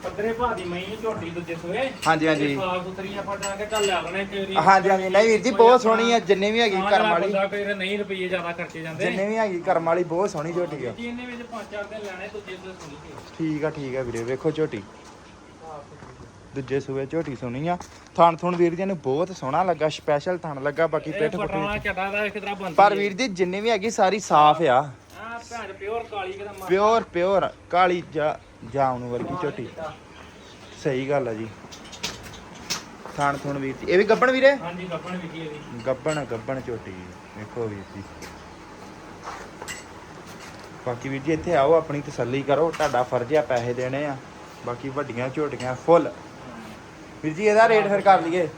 Speaker 2: ਪੱਧਰੇ ਭਾਦੀ ਮਈ ਝੋਟੀ ਦੂਜੇ ਸੋਏ
Speaker 1: ਹਾਂਜੀ ਹਾਂਜੀ।
Speaker 2: ਸਾਫ਼ ਸੁਥਰੀ ਆਪਾਂ ਜਾ ਕੇ ਚੱਲ ਲੈ ਲੈਣੇ ਤੇਰੀ
Speaker 1: ਹਾਂਜੀ ਹਾਂਜੀ। ਨਹੀਂ ਵੀਰ ਜੀ ਬਹੁਤ ਸੋਹਣੀ ਆ ਜਿੰਨੇ ਵੀ ਹੈਗੀ ਕਰਮ ਵਾਲੀ।
Speaker 2: ਬੰਦਾ ਨਹੀਂ ਰੁਪਈਏ ਜ਼ਿਆਦਾ ਖਰਚੇ ਜਾਂਦੇ।
Speaker 1: ਜਿੰਨੇ ਵੀ ਹੈਗੀ ਕਰਮ ਵਾਲੀ ਬਹੁਤ ਸੋਹਣੀ ਝੋਟੀ ਆ।
Speaker 2: ਜੀ ਇਹਨੇ ਵਿੱਚ ਪੰਜ ਚਾਰ ਦਿਨ ਲੈਣੇ ਦੂਜੇ ਕੇ
Speaker 1: ਠੀਕ ਆ ਠੀਕ ਆ ਵੀਰੇ ਵੇਖੋ ਝੋਟੀ। ਦੂਜੇ ਸੂਏ ਝੋਟੀ ਸੋਹਣੀ ਆ। ਥਣ ਥੁਣ ਵੀਰ ਜੀ ਨੂੰ ਬਹੁਤ ਸੋਹਣਾ ਲੱਗਾ ਸਪੈਸ਼ਲ ਥਣ ਲੱਗਾ ਬਾਕੀ ਪਿੱਠ ਪੁੱਠ
Speaker 2: ਚੱਡਾ ਦਾ ਇੱਕ ਤਰ੍ਹਾਂ ਬੰਦੀ
Speaker 1: ਪਰ ਵੀਰ ਜੀ ਜਿੰਨੀ ਵੀ ਹੈਗੀ ਸਾਰੀ ਸਾਫ਼ ਆ।
Speaker 2: ਆ ਭੈਣ ਪਿਓਰ ਕਾਲੀ ਕਿਦਾ ਮਾਰ
Speaker 1: ਪਿਓਰ ਪਿਓਰ ਕਾਲੀ ਜਾ ਜਾਉਣ ਵਰਗੀ ਝੋਟੀ। ਸਹੀ ਗੱਲ ਆ ਜੀ। ਥਾਣ ਥੁਣ ਵੀਰ ਜੀ ਇਹ ਵੀ ਗੱਬਣ ਵੀਰੇ?
Speaker 2: ਹਾਂਜੀ ਵਿਕੀ ਇਹਦੀ
Speaker 1: ਗੱਬਣ ਗੱਬਣ ਝੋਟੀ ਵੇਖੋ ਵੀਰ ਜੀ। ਬਾਕੀ ਵੀਰ ਜੀ ਇੱਥੇ ਆਓ ਆਪਣੀ ਤਸੱਲੀ ਕਰੋ ਤੁਹਾਡਾ ਫਰਜ਼ ਆ ਪੈਸੇ ਦੇਣੇ ਆ। ਬਾਕੀ ਵੱਡੀਆਂ ਝੋਟੀਆਂ ਫੁੱਲ। ਵੀਰ ਜੀ ਇਹਦਾ ਰੇਟ ਫਿਰ ਕਰ ਲਈਏ।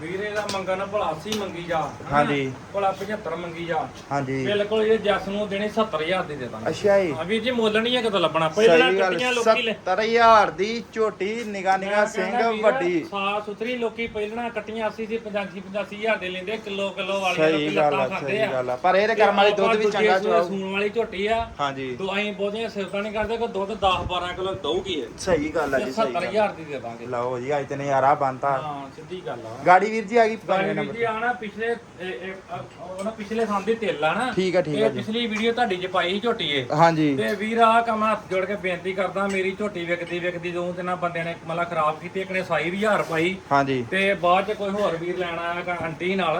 Speaker 2: ਵੀਰੇ ਦਾ ਮੰਗਣ ਭਲਾ 80 ਮੰਗੀ ਜਾ
Speaker 1: ਹਾਂਜੀ।
Speaker 2: ਭਲਾ 75 ਮੰਗੀ ਜਾ।
Speaker 1: ਹਾਂਜੀ।
Speaker 2: ਬਿਲਕੁਲ ਇਹ ਜੱਸ ਨੂੰ ਦੇਣੀ 70000 ਦੀ ਦੇ ਦਾਂਗੇ।
Speaker 1: ਅੱਛਾ ਜੀ।
Speaker 2: ਵੀਰ ਜੀ ਮੁੱਲ ਨਹੀਂ ਹੈ ਕਿਤੋਂ ਲੱਭਣਾ? ਪਹਿਲਾਂ
Speaker 1: ਸਹੀ ਗੱਲ
Speaker 2: ਲੋਕੀ ਲੈ
Speaker 1: 70000 ਦੀ ਝੋਟੀ ਨਿਗਾ ਨਿਗਾ ਸਿੰਘ ਵੱਡੀ।
Speaker 2: ਸਾਫ਼ ਸੁਥਰੀ ਲੋਕੀ ਪਹਿਲਾਂ ਕੱਟੀਆਂ 80 ਸੀ 85 85000 ਦੇ ਲੈਂਦੇ ਕਿਲੋ ਕਿਲੋ ਵਾਲੀਆਂ
Speaker 1: ਸਹੀ
Speaker 2: ਲੋਕੀ
Speaker 1: ਗੱਲ ਆ ਸਹੀ
Speaker 2: ਆ।
Speaker 1: ਗੱਲ ਆ। ਪਰ ਇਹਦੇ ਕਰਮ ਵਾਲੀ ਦੁੱਧ ਵੀ ਚੰਗਾ ਚਵਾਉ
Speaker 2: ਸੂਣ ਵਾਲੀ ਝੋਟੀ ਆ।
Speaker 1: ਹਾਂਜੀ।
Speaker 2: ਤੋ ਅਸੀਂ ਬਹੁਤੀਆਂ ਸਿਫਤਾਂ ਨਹੀਂ ਕਰਦੇ ਕਿ ਦੁੱਧ 10 12 ਕਿਲੋ ਦਊਗੀ ਇਹ।
Speaker 1: ਸਹੀ ਗੱਲ ਆ ਜੀ ਸਹੀ ਗੱਲ
Speaker 2: 70000 ਦੀ ਦੇ ਦਾਂਗੇ।
Speaker 1: ਲਓ ਜੀ ਅੱਜ ਤੇ ਨਜ਼ਾਰਾ ਬੰਤਾ
Speaker 2: ਹਾਂ ਸਿੱਧੀ ਗੱਲ ਆ।
Speaker 1: ਗਾੜੀ ਵੀਰ ਜੀ ਆ ਗਈ
Speaker 2: ਗਾੜੀ ਵੀਰ ਜੀ ਆਣਾ ਪਿਛਲੇ ਉਹਨਾਂ ਪਿਛਲੇ ਸਾਲ ਦੀ ਤੇਲ ਆ ਨਾ।
Speaker 1: ਠੀਕ ਆ ਠੀਕ ਆ
Speaker 2: ਇਹ
Speaker 1: ਜੀ।
Speaker 2: ਪਿਛਲੀ ਵੀਡੀਓ ਤੁਹਾਡੀ ਚ ਪਾਈ ਸੀ ਝੋਟੀ ਇਹ।
Speaker 1: ਹਾਂਜੀ।
Speaker 2: ਤੇ ਵੀਰ ਆ ਕੰਮ ਹੱਥ ਜੋੜ ਕੇ ਬੇਨਤੀ ਕਰਦਾ ਮੇਰੀ ਝੋਟੀ ਵਿਕਦੀ ਵਿਕਦੀ ਦੋ ਤਿੰਨ ਬੰਦਿਆਂ ਨੇ ਮਤਲਬ ਖਰਾਬ ਕੀਤੀ ਇੱਕ ਨੇ ਸਾਈ ਵੀ ਹਜ਼ਾਰ ਪਾਈ।
Speaker 1: ਹਾਂਜੀ।
Speaker 2: ਤੇ ਬਾਅਦ ਚ ਕੋਈ ਹੋਰ ਵੀਰ ਲੈਣ ਆਇਆ ਆਂਟੀ ਨਾਲ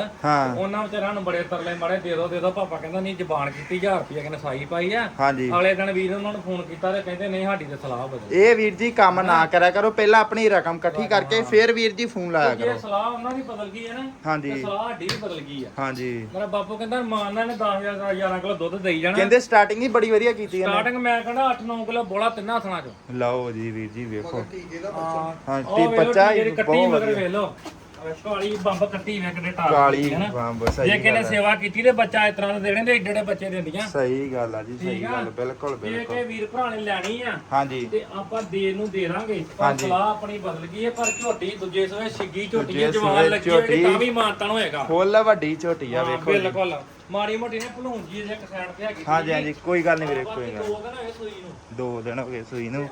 Speaker 2: ਉਹਨਾਂ ਵਿਚਾਰਾਂ ਨੂੰ ਬੜੇ ਤਰਲੇ ਮਾਰੇ ਦੇ ਦੋ ਦੇ ਦੋ ਪਾਪਾ ਕਹਿੰਦਾ ਨਹੀਂ ਜ਼ਬਾਨ ਕੀਤੀ 1000 ਰੁਪਏ ਕਹਿੰਦੇ ਸਾਈ ਪਾਈ ਆ।
Speaker 1: ਹਾਂਜੀ।
Speaker 2: ਅਗਲੇ ਦਿਨ ਵੀਰ ਉਹਨਾਂ ਨੂੰ ਫੋਨ ਕੀਤਾ ਤੇ ਕਹਿੰਦੇ ਨਹੀਂ ਸਾਡੀ ਤੇ ਸਲਾਹ ਬਦਲ।
Speaker 1: ਇਹ ਵੀਰ ਜੀ ਕੰਮ ਨਾ ਕਰਿਆ ਕਰੋ ਪਹਿਲਾਂ ਆਪਣੀ ਰਕਮ ਇਕੱਠੀ ਕਰਕੇ ਫਿਰ ਵੀਰ ਜੀ ਫੋਨ ਲਾਇਆ ਕਰੋ।
Speaker 2: ਸਲਾਹ ਉਹਨਾਂ ਦੀ ਬਦਲ ਗਈ ਹੈ ਨਾ
Speaker 1: ਹਾਂਜੀ।
Speaker 2: ਤੇ ਸਲਾਹ ਸਾਡੀ ਵੀ ਬਦਲ ਗਈ ਆ।
Speaker 1: ਹਾਂਜੀ।
Speaker 2: ਮੇਰਾ ਬਾਪੂ ਕਹਿੰਦਾ ਮਾਨਾ ਨੇ 10000 11 ਕਿਲੋ ਦੁੱਧ ਦੇਈ ਜਾਣਾ।
Speaker 1: ਕਹਿੰਦੇ ਸਟਾਰਟਿੰਗ ਹੀ ਬੜੀ ਵਧੀਆ ਕੀਤੀ ਇਹਨੇ।
Speaker 2: ਸਟਾਰਟਿੰਗ ਮੈਂ ਕਹਿੰਦਾ 8-9 ਕਿਲੋ ਬੋਲਾ ਤਿੰਨਾਂ ਥਣਾ ਚੋਂ।
Speaker 1: ਲਓ ਜੀ ਵੀਰ ਜੀ ਵੇਖੋ।
Speaker 2: ਹਾਂ।
Speaker 1: ਟੀ ਬੱਚਾ ਹੀ
Speaker 2: ਕੱਟੀ
Speaker 1: ਬਹੁਤ
Speaker 2: ਮਗਰ
Speaker 1: ਵਧੀਆ।
Speaker 2: ਵੇਖ ਲਓ। ਕਾਲੀ ਬੰਬ ਕੱਟੀ ਵੇ ਕਿੱਡੇ ਟਾਪ
Speaker 1: ਕਾਲੀ
Speaker 2: ਹੈ ਨਾ
Speaker 1: ਬੰਬ
Speaker 2: ਜੇ
Speaker 1: ਸਹੀ
Speaker 2: ਕਿਨੇ
Speaker 1: ਗੱਲ ਆ।
Speaker 2: ਸੇਵਾ ਕੀਤੀ ਤੇ ਬੱਚਾ ਇਸ ਤਰ੍ਹਾਂ ਦੇ ਦੇਣੇ ਤੇ ਏਡੇ ਏਡੇ ਬੱਚੇ ਦਿੰਦੀਆਂ
Speaker 1: ਸਹੀ ਗੱਲ ਆ ਜੀ ਸਹੀ
Speaker 2: ਠੀਕ ਆ।
Speaker 1: ਗੱਲ ਬਿਲਕੁਲ
Speaker 2: ਜੇ
Speaker 1: ਬਿਲਕੁਲ
Speaker 2: ਕਿ ਵੀਰ ਭਰਾ ਨੇ ਲੈਣੀ ਆ
Speaker 1: ਹਾਂਜੀ
Speaker 2: ਤੇ ਆਪਾਂ ਦੇ ਨੂੰ ਦੇ ਦਾਂਗੇ ਪਰ
Speaker 1: ਹਾਂਜੀ।
Speaker 2: ਸਲਾਹ ਆਪਣੀ ਬਦਲ ਗਈ ਹੈ ਪਰ ਝੋਟੀ ਦੂਜੇ ਸਵੇ ਛਿੱਗੀ ਝੋਟੀ
Speaker 1: ਦੂਜੇ
Speaker 2: ਹੈ ਜਵਾਨ
Speaker 1: ਸੂਏ
Speaker 2: ਲੱਗੀ ਹੋਈ
Speaker 1: ਝੋਟੀ।
Speaker 2: ਤਾਂ ਵੀ ਮਾਨਤਨ ਹੋਏਗਾ
Speaker 1: ਫੁੱਲ ਵੱਡੀ ਝੋਟੀ ਆ ਵੇਖੋ।
Speaker 2: ਬਿਲਕੁਲ ਮਾੜੀ ਮੋਟੀ ਨੇ ਭਲੂਣ ਜੀ ਦੇ ਇੱਕ ਸਾਈਡ ਤੇ ਹੈਗੀ
Speaker 1: ਹਾਂਜੀ ਹਾਂਜੀ ਕੋਈ ਗੱਲ ਨਹੀਂ ਵੀਰੇ ਕੋਈ ਗੱਲ
Speaker 2: ਦੋ ਦਿਨ ਹੋਏ ਸੂਈ ਨੂੰ।
Speaker 1: ਦੋ ਦਿਨ ਹੋ ਗਏ ਸੂਈ ਨੂੰ।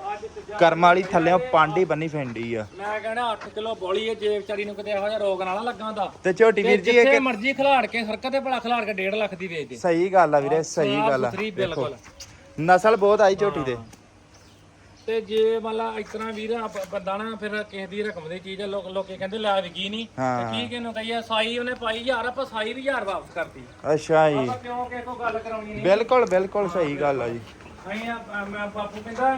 Speaker 1: ਕਰਮ ਵਾਲੀ ਥੱਲੇੋਂ ਪਾਂਡੀ ਬੰਨੀ ਫੈਂਡੀ ਆ।
Speaker 2: ਮੈਂ ਕਹਿੰਦਾ 8 ਕਿਲੋ ਬੋਲੀ ਹੈ ਜੇ ਵਿਚਾਰੀ ਨੂੰ ਕਿਤੇ ਇਹੋ ਜਿਹਾ ਰੋਗ ਨਾਲਾ ਲੱਗਾ ਹੁੰਦਾ।
Speaker 1: ਤੇ ਝੋਟੀ ਵੀਰ ਜੀ ਇੱਕ
Speaker 2: ਮਰਜ਼ੀ ਖਿਲਾੜ ਕੇ ਸੜਕ ਤੇ ਭਲਾ ਖਿਲਾੜ ਕੇ 1.5 ਲੱਖ ਦੀ ਵੇਚ ਦੇ।
Speaker 1: ਸਹੀ ਗੱਲ ਆ ਵੀਰੇ ਸਹੀ ਗੱਲ ਆ। ਦੇਖੋ ਨਸਲ ਬਹੁਤ ਆਈ ਝੋਟੀ ਦੇ
Speaker 2: ਤੇ ਜੇ ਮਤਲਬ ਇਸ ਤਰ੍ਹਾਂ ਵੀਰ ਆਪ- ਬੰਦਾ ਨਾ ਫਿਰ ਕਿਸੇ ਦੀ ਰਕਮ ਦੀ ਚੀਜ਼ ਆ, ਲੋਕ ਲੋਕੇ ਕਹਿੰਦੇ ਲੈ ਵਿਕੀ ਨਹੀਂ
Speaker 1: ਹਾਂ।
Speaker 2: ਤੇ ਕੀ ਕਹੀਏ ਸਾਈ ਉਹਨੇ ਪਾਈ ਹਜ਼ਾਰ ਆਪਾਂ ਸਾਈ ਵੀ ਹਜ਼ਾਰ ਵਾਪਸ ਕਰਤੀ।
Speaker 1: ਅੱਛਾ ਜੀ।
Speaker 2: ਆਪਾਂ ਕਿਉਂ ਕਿਸੇ ਕੋ ਗੱਲ ਕਰਾਉਣੀ ਨਹੀਂ
Speaker 1: ਬਿਲਕੁਲ ਬਿਲਕੁਲ ਸਹੀ ਗੱਲ ਆ ਜੀ।
Speaker 2: ਅਸੀਂ ਆ- ਮੈਂ ਬਾਪੂ ਕਹਿੰਦਾ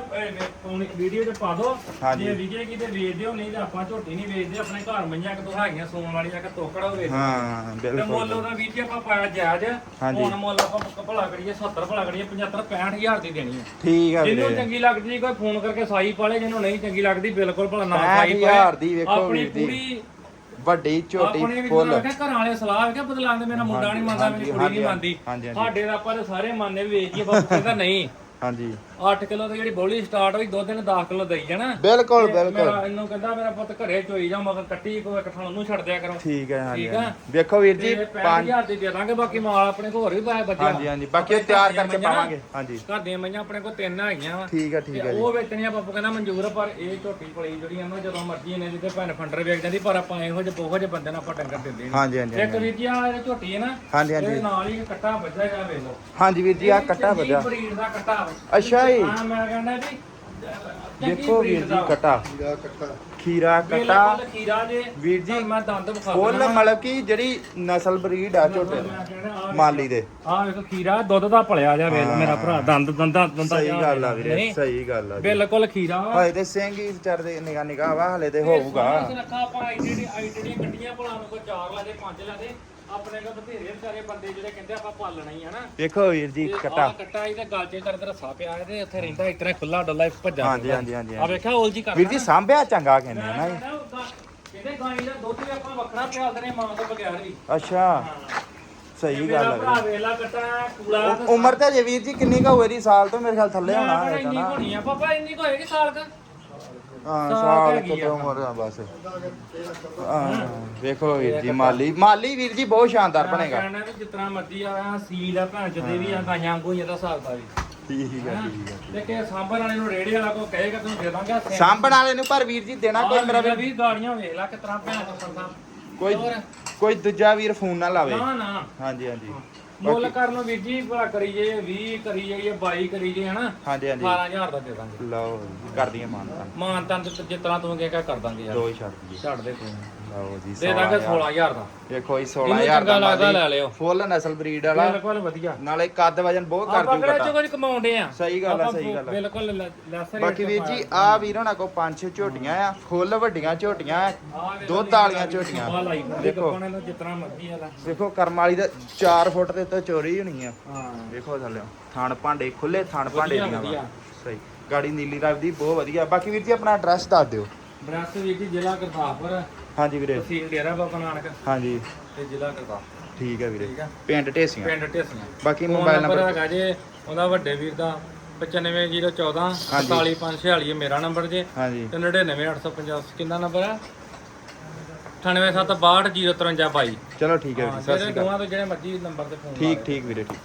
Speaker 2: ਫੋਨ ਵੀਡੀਓ ਤੇ ਪਾ ਦੋ
Speaker 1: ਹਾਂਜੀ।
Speaker 2: ਜੇ ਵਿਜੇ ਕਿਤੇ ਵੇਚ ਦਿਓ ਨਹੀਂ ਤੇ ਆਪਾਂ ਝੋਟੀ ਨਹੀਂ ਵੇਚਦੇ ਆਪਣੇ ਘਰ ਮਈਆਂ ਕਿ ਹੈਗੀਆਂ ਸੌਣ ਵਾਲੀਆਂ ਕਿ ਤੋਕੜਾ ਹੋਵੇ
Speaker 1: ਹਾਂ
Speaker 2: ਤੇ ਮੁੱਲ
Speaker 1: ਬਿਲਕੁਲ
Speaker 2: ਉਹਦਾ ਵੀਰ ਜੀ ਆਪਾਂ ਪਾਇਆ ਜਾਇਜ਼।
Speaker 1: ਹਾਂਜੀ।
Speaker 2: ਹੁਣ ਮੁੱਲ ਆਪਾਂ ਭਲਾ ਕਰੀਏ 70 ਭਲਾ ਕਰੀਏ 75 65000 ਦੀ ਦੇਣੀ ਹੈ।
Speaker 1: ਠੀਕ ਆ
Speaker 2: ਜਿਹਨੂੰ
Speaker 1: ਵੀਰੇ।
Speaker 2: ਚੰਗੀ ਲੱਗਦੀ ਕੋਈ ਫੋਨ ਕਰਕੇ ਸਾਈ ਪਾਲੇ ਜਿਹਨੂੰ ਨਹੀਂ ਚੰਗੀ ਲੱਗਦੀ ਬਿਲਕੁਲ ਭਲਾ ਨਾ
Speaker 1: 65
Speaker 2: ਸਾਈ
Speaker 1: ਹਜ਼ਾਰ ਦੀ ਵੇਖੋ
Speaker 2: ਆਪਣੀ
Speaker 1: ਵੀਰ ਦੀ।
Speaker 2: ਪੂਰੀ
Speaker 1: ਵੱਡੀ ਝੋਟੀ
Speaker 2: ਆਪਣੇ ਵੀ
Speaker 1: ਫੁੱਲ।
Speaker 2: ਵੇਖਿਆ ਘਰਾਂ ਵਾਲੇ ਸਲਾਹ ਬਦਲਾਉਂਦੇ ਮੇਰਾ ਮੁੰਡਾ ਨਹੀਂ ਮੰਨਦਾ ਮੇਰੀ ਕੁੜੀ
Speaker 1: ਹਾਂਜੀ,
Speaker 2: ਨਹੀਂ ਮੰਨਦੀ।
Speaker 1: ਹਾਂਜੀ, ਹਾਂਜੀ।
Speaker 2: ਸਾਡੇ ਦਾ ਆਪਾਂ ਤਾਂ ਸਾਰੇ ਮੰਨਦੇ ਵੀ ਵੇਚੀਏ ਬਾਪੂ ਕਹਿੰਦਾ ਨਹੀਂ।
Speaker 1: ਹਾਂਜੀ।
Speaker 2: 8 ਕਿਲੋ ਦੀ ਜਿਹੜੀ ਬੋਲੀ ਸਟਾਰਟ ਹੋਈ ਦੁੱਧ ਨੇ 10 ਕਿਲੋ ਦੇਈ ਜਾਣਾ।
Speaker 1: ਬਿਲਕੁਲ
Speaker 2: ਤੇ
Speaker 1: ਬਿਲਕੁਲ।
Speaker 2: ਮੇਰਾ ਇਹਨੂੰ ਕਹਿੰਦਾ ਮੇਰਾ ਪੁੱਤ ਘਰੇ ਚੋਈ ਜਾ ਮਗਰ ਕੱਟੀ ਕੋ ਇੱਕ ਥਾਂ ਉਹਨੂੰ ਛੱਡ ਦਿਆ ਕਰੋ।
Speaker 1: ਠੀਕ ਹੈ ਹਾਂਜੀ
Speaker 2: ਠੀਕ ਆ।
Speaker 1: ਹਾਂਜੀ। ਵੇਖੋ ਵੀਰ ਜੀ
Speaker 2: ਤੇ
Speaker 1: ਪੰਜ
Speaker 2: 5000 ਦੀ ਦੇ ਦਾਂਗੇ ਬਾਕੀ ਮਾਲ ਆਪਣੇ ਕੋਲ ਹੋਰ ਵੀ ਪਾਇਆ ਬੱਚਾ
Speaker 1: ਹਾਂਜੀ ਹਾਂਜੀ। ਬਾਕੀ ਉਹ ਤਿਆਰ ਕਰਕੇ ਪਾਵਾਂਗੇ। ਹਾਂਜੀ।
Speaker 2: ਘਰ ਦੀਆਂ ਮਈਆਂ ਆਪਣੇ ਕੋਲ ਤਿੰਨ ਹੈਗੀਆਂ ਵਾ।
Speaker 1: ਠੀਕ ਹੈ ਠੀਕ ਹੈ ਜੀ।
Speaker 2: ਉਹ ਵੇਚਣੀਆਂ ਬਾਪੂ ਕਹਿੰਦਾ ਮਨਜ਼ੂਰ ਆ, ਪਰ ਇਹ ਝੋਟੀ ਪਲੀ ਜਿਹੜੀ ਆ ਨਾ ਜਦੋਂ ਮਰਜ਼ੀ ਇਹਨੇ ਜਿੱਤੇ ਭੈਣ ਫੰਡਰ ਵੇਚ ਜਾਂਦੀ ਪਰ ਆਪਾਂ ਇਹੋ ਜਿਹੇ ਬਹੁੋ ਜਿਹੇ ਬੰਦੇ ਨਾਲ ਆਪਾਂ ਡੰਗਰ ਦਿੰਦੇ ਨਹੀਂ।
Speaker 1: ਹਾਂਜੀ ਹਾਂਜੀ
Speaker 2: ਇੱਕ ਵੀਰ ਜੀ ਆ ਇਹ ਝੋਟੀ ਹੈ ਨਾ
Speaker 1: ਹਾਂਜੀ
Speaker 2: ਇਹਦੇ
Speaker 1: ਹਾਂਜੀ
Speaker 2: ਨਾਲ ਹੀ ਇੱਕ ਕੱਟਾ ਵੱਜਾ ਜਾ ਵੇਖ ਲਓ।
Speaker 1: ਹਾਂਜੀ ਵੀਰ ਜੀ ਆ ਕੱਟਾ
Speaker 2: ਚੰਗੀ
Speaker 1: ਵਜਾ
Speaker 2: ਬਰੀਡ ਦਾ ਕੱਟਾ ਵਾ।
Speaker 1: ਅੱਛਾ ਜੀ
Speaker 2: ਹਾਂ ਮੈਂ ਕਹਿੰਦਾ ਜੀ ਚੰਗੀ
Speaker 1: ਦੇਖੋ ਵੀਰ ਜੀ। ਕਟਾ। ਖੀਰਾ
Speaker 2: ਬਿਲਕੁਲ
Speaker 1: ਕਟਾ।
Speaker 2: ਖੀਰਾ ਜੇ
Speaker 1: ਵੀਰ ਜੀ,
Speaker 2: ਮੈਂ ਦੰਦ ਵਿਖਾ
Speaker 1: ਫੁੱਲ
Speaker 2: ਦਿੰਦਾ।
Speaker 1: ਮਤਲਬ ਕਿ ਜਿਹੜੀ ਨਸਲ ਬਰੀਡ ਆ ਝੋਟੇ ਦੀ,
Speaker 2: ਮੈਂ ਕਹਿੰਦਾ ਆਹ
Speaker 1: ਮਾਲੀ ਦੇ।
Speaker 2: ਆਹ ਵੇਖੋ ਖੀਰਾ ਦੁੱਧ ਦਾ ਭਲਿਆ ਜਾ ਵੇਖ ਮੇਰਾ ਭਰਾ ਦੰਦ ਦੰਦਾਂ ਦੰਦਾਂ
Speaker 1: ਸਹੀ ਗੱਲ ਆ। ਵੀਰੇ
Speaker 2: ਨਹੀਂ,
Speaker 1: ਸਹੀ ਗੱਲ ਆ ਜੀ
Speaker 2: ਬਿਲਕੁਲ ਖੀਰਾ। ਵਾ
Speaker 1: ਹਾਏ ਤੇ ਸਿੰਘ ਹੀ ਵਿਚਾਰ ਦੇ ਨਿਗਾ ਨਿਗਾ ਵਾ ਹਲੇ ਤੇ ਹੋਊਗਾ।
Speaker 2: ਇਸ ਰੱਖਾ ਆਪਾਂ ਆਈਡੀ ਆਈਡੀ ਗੱਡੀਆਂ ਭਲਾ ਨੂੰ ਕੋਈ ਚਾਰ ਲਾ ਦੇ ਪੰਜ ਲਾ ਦੇ। ਆਪਣੇ ਕੋਲ ਬਥੇਰੇ ਵਿਚਾਰੇ ਬੰਦੇ ਜਿਹੜੇ ਕਹਿੰਦੇ ਆਪਾਂ ਪਾਲਣਾ ਹੀ ਹੈ ਨਾ।
Speaker 1: ਵੇਖੋ ਵੀਰ ਜੀ ਕਟਾ
Speaker 2: ਆਹ ਕੱਟਾ ਇਹਦੇ ਗਲ 'ਚ ਕਰ ਰੱਸਾ ਪਿਆ ਇਹਦੇ ਉੱਥੇ ਰਹਿੰਦਾ ਇਤਨਾ ਖੁੱਲਾ ਡੱਲਾ ਭੱਜਾ
Speaker 1: ਹਾਂਜੀ ਹਾਂਜੀ ਹਾਂਜੀ
Speaker 2: ਆ ਵੇਖਿਆ ਉਲ ਜੀ ਕਰਦਾ
Speaker 1: ਵੀਰ ਜੀ ਸਾਂਭਿਆ ਚੰਗਾ ਕਹਿੰਦੇ ਆ ਨਾ ਜੀ।
Speaker 2: ਕਹਿੰਦੇ ਗਾਈ ਦਾ ਦੁੱਧ ਵੀ ਆਪਾਂ ਵੱਖਰਾ ਪਿਆਲਦੇ ਨੇ ਮਾਂ ਤੋਂ ਬਗੈਰ ਵੀ।
Speaker 1: ਅੱਛਾ। ਸਹੀ ਗੱਲ ਆ
Speaker 2: ਭਰਾ
Speaker 1: ਵੀਰੇ
Speaker 2: ਵੇਲਾ ਕੱਟਾ ਕੂੜਾ
Speaker 1: ਉ- ਉਮਰ ਤੇ ਜੇ ਵੀਰ ਜੀ ਕਿੰਨੀ ਕਾ ਦੀ ਸਾਲ ਤੋਂ ਮੇਰੇ ਖਿਆਲ ਥੱਲੇ ਹੋਣਾ ਹੈ
Speaker 2: ਕਿਹੜਾ ਇੰਨੀ
Speaker 1: ਨਾ।
Speaker 2: ਹੋਣੀ ਆ। ਪਾਪਾ ਇੰਨੀ ਹੋਏਗੀ ਸਾਲ ਕ?
Speaker 1: ਹਾਂ
Speaker 2: ਸਾਲ
Speaker 1: ਸਾਲ
Speaker 2: ਹੈਗੀ
Speaker 1: ਤੋਂ
Speaker 2: ਆ।
Speaker 1: ਉਮਰ ਆ ਬਸ। ਹਾਂ ਵੇਖੋ ਵੀਰ ਜੀ ਮਾਲੀ ਮਾਲੀ ਵੀਰ ਜੀ ਬਹੁਤ ਸ਼ਾਨਦਾਰ ਬਣੇਗਾ।
Speaker 2: ਕਹਿਣਾ ਵੀ ਜਿਤਨਾ ਮਰਜ਼ੀ ਆ ਸੀਲ ਆ ਭੈਣ ਚ ਦੇ ਵੀ ਆ ਗਾਈਆਂ ਵਾਂਗੂ ਇਹਦਾ ਹਿਸਾਬ ਦਾ ਵੀ।
Speaker 1: ਠੀਕ ਹੈ? ਠੀਕ ਹੈ
Speaker 2: ਕਿ ਸਾਂਭਣ ਵਾਲੇ ਨੂੰ ਰੇੜੇ ਵਾਲਾ ਕੋ ਕਹੇਗਾ ਤੈਨੂੰ ਦੇ ਦਾਂਗੇ।
Speaker 1: ਸਾਂਭਣ ਵਾਲੇ ਨੂੰ ਪਰ ਵੀਰ ਜੀ ਦੇਣਾ ਕੋਈ ਮੇਰਾ
Speaker 2: ਮੇਰਾ
Speaker 1: ਵੀ
Speaker 2: ਵੀ ਗਾੜੀਆਂ ਵੇਖ ਲੈ ਕਿਤਨਾ ਭੈਣ ਚ ਸਰਦਾ
Speaker 1: ਕੋਈ
Speaker 2: ਹੋਰ?
Speaker 1: ਕੋਈ ਦੂਜਾ ਵੀਰ ਫੋਨ ਨਾ ਲਾਵੇ।
Speaker 2: ਨਾ ਨਾ।
Speaker 1: ਹਾਂਜੀ ਹਾਂਜੀ।
Speaker 2: ਮੁੱਲ ਕਰ ਲਓ ਵੀਰ ਜੀ ਭਲਾ ਕਰੀ ਜੇ 20 ਕਰੀ ਜਾਈਏ 22 ਕਰੀ ਜੇ ਹਨਾ?
Speaker 1: ਹਾਂਜੀ ਹਾਂਜੀ।
Speaker 2: 18000 ਦਾ ਦੇ ਦਾਂਗੇ।
Speaker 1: ਲਓ ਕਰਦੀਆਂ ਮਾਨਤਾ
Speaker 2: ਮਾਨ ਤਾਂ ਜਿਸ ਤਰ੍ਹਾਂ ਤੂੰ ਕਹੇਗਾ ਕਰ ਦਾਂਗੇ ਯਾਰ।
Speaker 1: ਦੋ ਹੀ ਛੱਡ ਦਈਏ।
Speaker 2: ਛੱਡ ਦੇ ਕੋਈ ਨੀ।
Speaker 1: ਲਓ ਜੀ
Speaker 2: ਦੇ ਦਾਂਗੇ 16000 ਦਾ।
Speaker 1: ਦੇਖੋ ਜੀ
Speaker 2: ਜਿਹਨੂੰ
Speaker 1: 16000
Speaker 2: ਚੰਗਾ
Speaker 1: ਦਾ
Speaker 2: ਲੱਗਦਾ ਲੈ ਲਿਓ।
Speaker 1: ਫੁੱਲ ਨਸਲ ਬਰੀਡ ਵਾਲਾ।
Speaker 2: ਬਿਲਕੁਲ ਵਧੀਆ।
Speaker 1: ਨਾਲੇ ਕੱਦ ਵਜਨ ਬਹੁਤ ਕਰ
Speaker 2: ਆਪਾਂ
Speaker 1: ਦੂ
Speaker 2: ਕਿਹੜਾ
Speaker 1: ਪਤਾ
Speaker 2: ਚੋਂ ਕੁਝ ਕਮਾਉਂਦੇ ਆ?
Speaker 1: ਸਹੀ ਗੱਲ ਆ,
Speaker 2: ਆਪਾਂ
Speaker 1: ਸਹੀ ਗੱਲ ਆ।
Speaker 2: ਬਿਲਕੁਲ ਲੈ- ਲੈਸ ਰੇਟ
Speaker 1: ਬਾਕੀ
Speaker 2: ਤੇ
Speaker 1: ਵੀਰ ਜੀ ਆ ਵੀਰ ਹੋਣਾ ਕੋ ਪੰਜ ਛੇ ਝੋਟੀਆਂ ਆ ਫੁੱਲ ਵੱਡੀਆਂ ਝੋਟੀਆਂ ਆ
Speaker 2: ਆਹ ਵੇਖ
Speaker 1: ਦੁੱਧ
Speaker 2: ਲਓ
Speaker 1: ਵਾਲੀਆਂ
Speaker 2: ਜੀ,
Speaker 1: ਝੋਟੀਆਂ।
Speaker 2: ਆਹ ਲਾਈ ਫਿਰਦੀ
Speaker 1: ਦੇਖੋ।
Speaker 2: ਜਿਤਨਾ ਮਰਜ਼ੀ ਆ ਲੈ।
Speaker 1: ਦੇਖੋ ਕਰਮ ਵਾਲੀ ਦਾ 4 ਫੁੱਟ ਦੇ ਉੱਤੇ ਚੋਰੀ ਹੋਣੀ ਆ। ਦੇਖੋ ਥੱਲੇ ਥਣ ਭਾਂਡੇ ਖੁੱਲੇ ਥਣ ਭਾਂਡੇ ਦੀਆਂ। ਸਹੀ। ਗਾੜੀ ਨੀਲੀ ਰੰਗ ਦੀ ਬਹੁਤ ਵਧੀਆ। ਬਾਕੀ ਵੀਰ ਜੀ ਆਪਣਾ ਐਡਰੈਸ ਦੱਸ ਦਿਓ।
Speaker 2: ਬ੍ਰੈਸ ਵੀਰ ਜੀ ਜ਼ਿਲ੍ਹਾ ਗੁਰਦਾਸਪੁਰ।
Speaker 1: ਹਾਂਜੀ ਵੀਰੇ।
Speaker 2: ਤਹਿਸੀਲ ਡੇਰਾ ਬਾਬਾ ਨਾਨਕ
Speaker 1: ਹਾਂਜੀ।
Speaker 2: ਤੇ ਜ਼ਿਲ੍ਹਾ ਗੁਰਦਾਸਪੁਰ।
Speaker 1: ਠੀਕ ਹੈ ਵੀਰੇ।
Speaker 2: ਠੀਕ ਆ।
Speaker 1: ਪਿੰਡ ਢੇਸੀਆਂ।
Speaker 2: ਪਿੰਡ ਢੇਸੀਆਂ।
Speaker 1: ਬਾਕੀ
Speaker 2: ਫੋਨ
Speaker 1: ਮੋਬਾਈਲ ਨੰਬਰ
Speaker 2: ਹੈਗਾ ਜੇ ਉਹਦਾ ਵੱਡੇ ਵੀਰ ਦਾ 95014
Speaker 1: ਹਾਂਜੀ।
Speaker 2: 44546 ਮੇਰਾ ਨੰਬਰ ਜੇ।
Speaker 1: ਹਾਂਜੀ।
Speaker 2: ਤੇ 99850 ਕਿੰਨਾ ਨੰਬਰ ਹੈ? 98762 05322
Speaker 1: ਚਲੋ ਠੀਕ ਹੈ ਵੀਰੇ ਸਤਿ
Speaker 2: ਜਿਹੜੇ
Speaker 1: ਸ਼੍ਰੀ ਅਕਾਲ।
Speaker 2: ਦੋਵਾਂ ਤੋਂ ਜਿਹੜੇ ਮਰਜ਼ੀ ਨੰਬਰ ਤੇ ਫੋਨ
Speaker 1: ਠੀਕ ਠੀਕ ਵੀਰੇ ਠੀਕ।